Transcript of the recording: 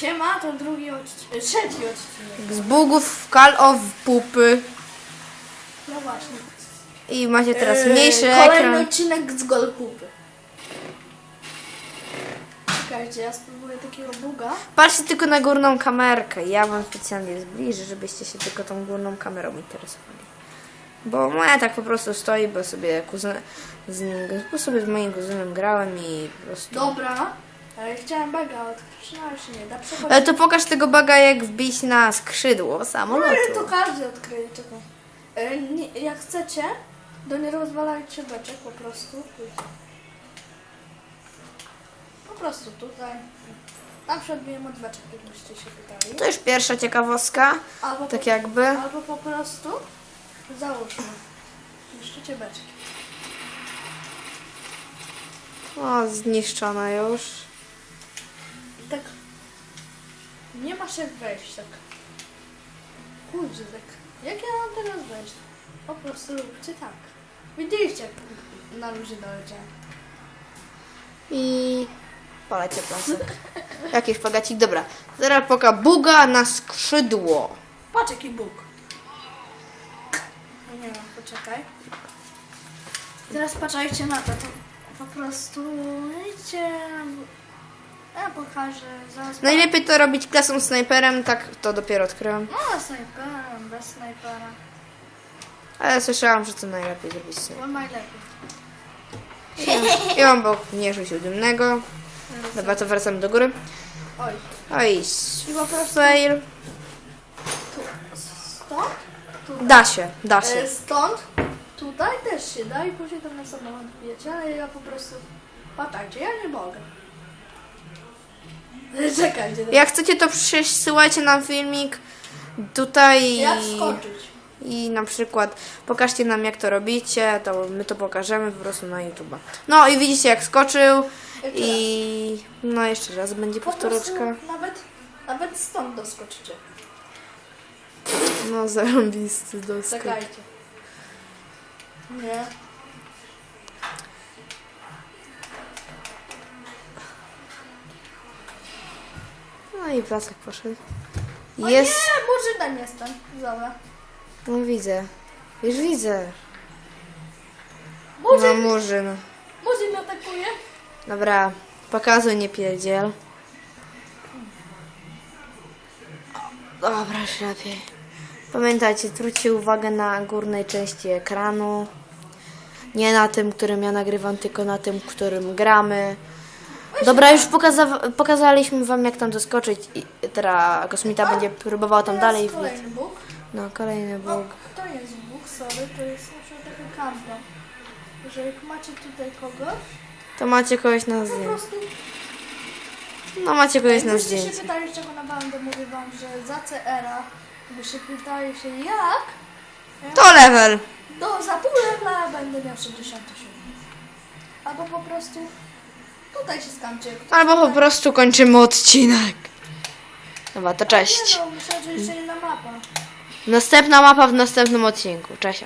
Siema, to drugi odcinek, trzeci odcinek. Z bugów Call of Pupy. No właśnie. I macie teraz mniejszy Kolejny ekran. odcinek z Golpupy. Czekajcie, ja spróbuję takiego buga. Patrzcie tylko na górną kamerkę. Ja wam specjalnie zbliżę, żebyście się tylko tą górną kamerą interesowali. Bo moja tak po prostu stoi, bo sobie kuzyn, z nim, bo sobie z moim kuzynem grałem i po prostu... Dobra, ale chciałem baga odkryć, no ale się nie da. Przechodzimy. Ale to pokaż tego baga jak wbić na skrzydło No, samolotu. ale to każdy odkryje, czekaj. E, nie, jak chcecie, to nie rozwalajcie beczek po prostu. Po prostu tutaj. Na przykład wiem od beczek, jakbyście się pytali. To już pierwsza ciekawostka. Albo Tak po, jakby. Albo po prostu załóżmy. Niszczycie beczki. O, zniszczona już. Nie masz jak wejść tak. Kurde, tak. Jak ja mam teraz wejść? Po prostu róbcie tak. Widzieliście jak na luzie doleciałem. I polecie plasek. Jakiś pagacik. Dobra. Teraz poka buga na skrzydło. Patrz jaki Bóg. No nie wiem, poczekaj. Teraz patrzajcie na to, to po prostu idźcie. Ja pokażę zaraz. Najlepiej to robić klasą snajperem, tak to dopiero odkryłam. No, snajperem, bez snajpera. Ale słyszałam, że to najlepiej zrobić snajper. To najlepiej. Ja mam bok nie rzucił dymnego. Dobra, to wracamy do góry. Oj, Oj, i po prostu fail. tu, stąd, tu, Da się, da e, się. stąd, tutaj też się da i później tam na samolot bijecie, ale ja po prostu, patrzcie, ja nie mogę. Czekajcie, Jak chcecie, to przesyłajcie nam filmik tutaj jak skoczyć? i na przykład pokażcie nam, jak to robicie, to my to pokażemy po prostu na YouTube. No i widzicie, jak skoczył Jeszcze i no jeszcze raz będzie Po powtóreczka. nawet, nawet stąd doskoczycie. No zarąbisty doskok. Czekajcie. Nie. I placek poszedł. O Jest, nie, murzynem jestem. Dobra. no widzę. Już widzę. No Murzyn, murzyn. murzyn atakuje. Dobra, pokazuj, nie pierdziel. Dobra, już lepiej. Pamiętajcie, zwróćcie uwagę na górnej części ekranu. Nie na tym, którym ja nagrywam, tylko na tym, którym gramy. Dobra, już pokaza- pokazaliśmy wam, jak tam doskoczyć i teraz kosmita będzie próbował tam dalej wbić. kolejny bóg. No, kolejny No, bóg. to jest bóg, sorry, to jest na przykład taki kampa. Że jak macie tutaj kogoś, To macie kogoś na po zdjęciu. prostu... No, macie kogoś na Jakbyście się zdjęciu. pytali, czego na bandę, mówię wam, że za CR-a, by się pytali się jak, To level. do za pół levela będę miał 67. Albo po prostu tutaj się skamcie. Albo po prostu kończymy odcinek. Dobra, to cześć. Nie no, myślę, że jeszcze inna mapa. Następna mapa w następnym odcinku. Cześć.